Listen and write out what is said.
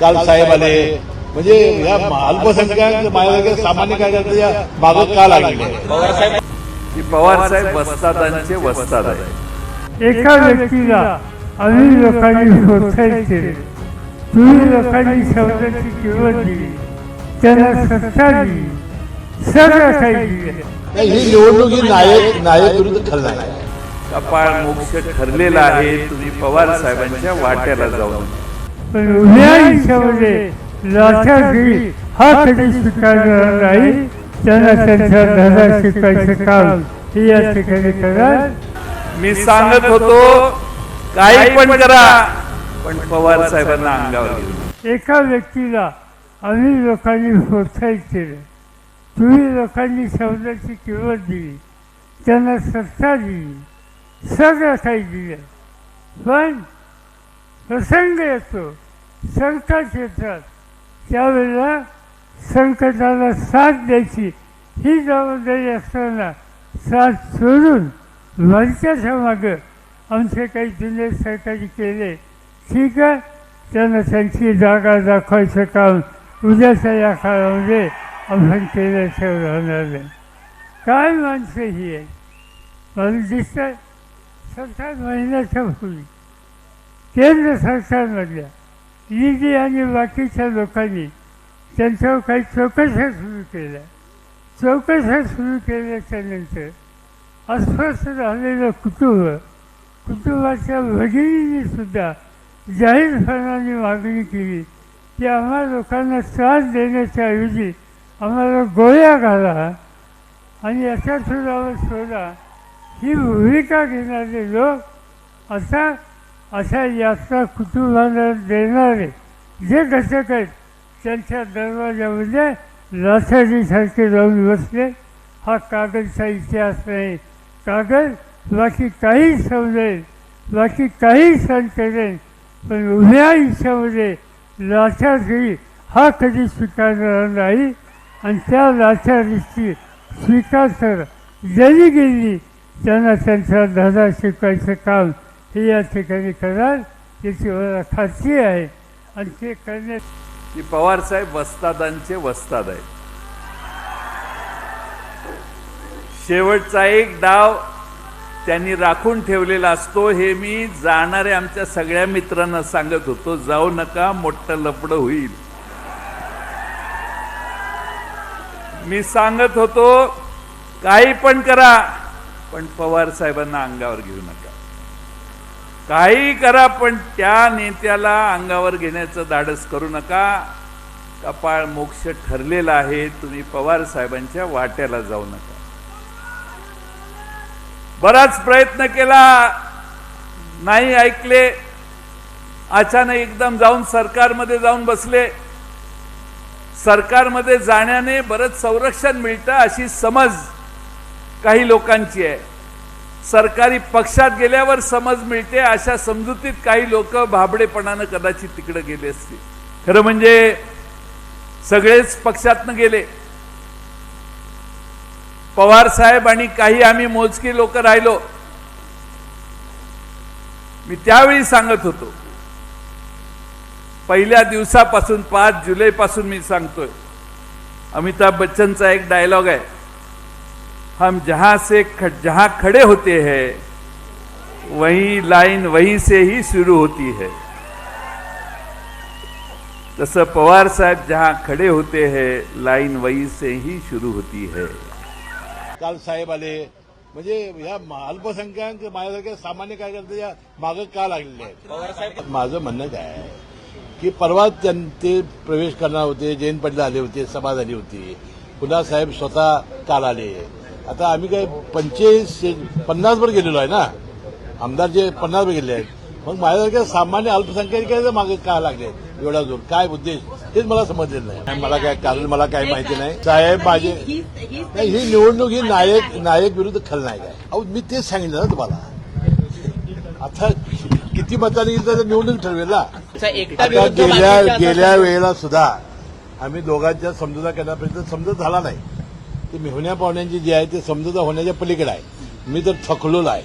काल साहेब आले. म्हणजे या अल्पसंख्याक माझ्यासारख्या सामान्य कार्यकर्त्याच्या मागं का लागले? की पवार साहेब वस्तादांचे वस्ताद आहे एका व्यक्तीला अनेक लोकांनी प्रोत्साहित केले. तुम्ही लोकांनी शब्दाची किंमत दिली. त्यांना सत्ता दिली. सगळं काही दिलं. नाही, ही निवडणूक ही नायक नायक विरुद्ध आहे. कपाळ मोक्ष ठरलेला आहे. तुम्ही पवार साहेबांच्या वाट्याला जाऊन. पण उभ्या आयुष्यामध्ये लाथागिरी हा कधी स्वीकारणार नाही त्यांना त्यांचा धडा शिकायचं काम. हे या ठिकाणी करा. मी सांगत होतो काही पण करा पण पवार साहेबांना अंगावर एका व्यक्तीला अनेक लोकांनी प्रोत्साहित केलं. तुम्ही लोकांनी शब्दाची किंमत दिली. त्यांना सत्ता दिली. सगळं काही दिलं. पण प्रसंग येतो. संकट येतात त्यावेळेला संकटाला साथ द्यायची. ही जबाबदारी असताना साथ सोडून वरच्याच्या मागं आमचे काही जुने सरकारी केले. ठीक आहे. त्यांना त्यांची जागा दाखवायचं काम उद्याच्या या काळामध्ये आपण केल्याशिवाय राहणार नाही. काय माणसं ही आहे मला दिसतं सात महिन्याच्या पूर्वी केंद्र सरकारमधल्या ईडी आणि बाकीच्या लोकांनी त्यांच्यावर काही चौकशा सुरू केल्या. चौकशा सुरू केल्याच्यानंतर अस्वस्थ झालेलं कुटुंब कुटुंबाच्या भगिनींनी सुद्धा जाहीरपणाने मागणी केली की आम्हा लोकांना त्रास देण्याच्या ऐवजी आम्हाला गोळ्या घाला आणि याच्या सुद्धा सोडा ही भूमिका घेणारे लोक आता अशा यात्रा कुटुंबाला देणारे जे घटक आहेत त्यांच्या दरवाजामध्ये लाथाडीसारखे जाऊन बसले. हा कागदचा इतिहास नाही कागद बाकी काही समजेल बाकी काही सण करेल पण उभ्या आयुष्यामध्ये लाथाडी हा कधी स्वीकारणार नाही. आणि त्या लाथाडीची स्वीकार तर ज्यांनी गेली त्यांना त्यांचा धडा शिकवायचं काम हे या ठिकाणी करणार याची मला खात्री आहे. आणि ते करण्यात की पवार साहेब वस्तादांचे वस्ताद आहे शेवटचा एक डाव त्यांनी राखून ठेवलेला असतो हे मी जाणाऱ्या आमच्या सगळ्या मित्रांना सांगत होतो जाऊ नका मोठं लपडं होईल. मी सांगत होतो काही पण करा पण पवार साहेबांना अंगावर घेऊ नका. काही करा पण त्या नेत्याला अंगावर घेण्याचं धाडस करू नका. कपाळ मोक्ष ठरलेला आहे. तुम्ही पवार साहेबांच्या वाट्याला जाऊ नका. बराच प्रयत्न केला. नाही ऐकले. अचानक एकदम जाऊन सरकारमध्ये जाऊन बसले. सरकारमध्ये जाण्याने बरंच संरक्षण मिळतं अशी समज काही लोकांची आहे. सरकारी पक्षात गेल्यावर समज मिळते अशा समजुतीत काही लोक भाबडेपणानं कदाचित तिकडे गेले असतील. खरं म्हणजे सगळेच पक्षातनं गेले. पवार साहेब आणि काही आम्ही मोजकी लोक राहिलो. मी त्यावेळी सांगत होतो. पहिल्या दिवसापासून पाच जुलैपासून मी सांगतोय. अमिताभ बच्चनचा एक डायलॉग आहे. हम जहाँ से ख, जहाँ खड़े होते हैं वही लाइन वहीं से ही शुरू होती है। तसं पवार साहेब जहाँ खड़े होते हैं लाइन वहीं से ही शुरू होती है। काल साहेब आले म्हणजे या अल्पसंख्याक माझ्यासारख्या सामान्य कार्यकर्त्याच्या मागं का लागलेले आहेत माझं म्हणणं काय आहे की परवा त्यां- ते प्रवेश करणार होते जयंत पाटील आले होते सभा झाली होती पुन्हा साहेब स्वतः काल आले आता आम्ही काय पंचेचाळीस पन्नासवर गेलेलो आहे ना. आमदार जे पन्नासवर गेले आहेत. मग माझ्यासारख्या सामान्य अल्पसंख्याकाच्या मागे का लागले? एवढा जोर. काय उद्देश? हेच मला समजलेलं नाही. मला काय कारण मला काय माहिती नाही. साहेब माझे नाही ही निवडणूक ही नायक नायक विरुद्ध खलनायक आहे अहो मी तेच सांगितलं ना तुम्हाला. आता किती मतांनी निवडणूक ठरवेल ना? गेल्या गेल्या वेळेला सुद्धा आम्ही दोघांच्या समजुता करण्यापर्यंत समजत झाला नाही. ते होण्या पाहुण्यांची जी आहे ते समजुता होण्याच्या पलीकडे आहे. मी तर थकलोला आहे.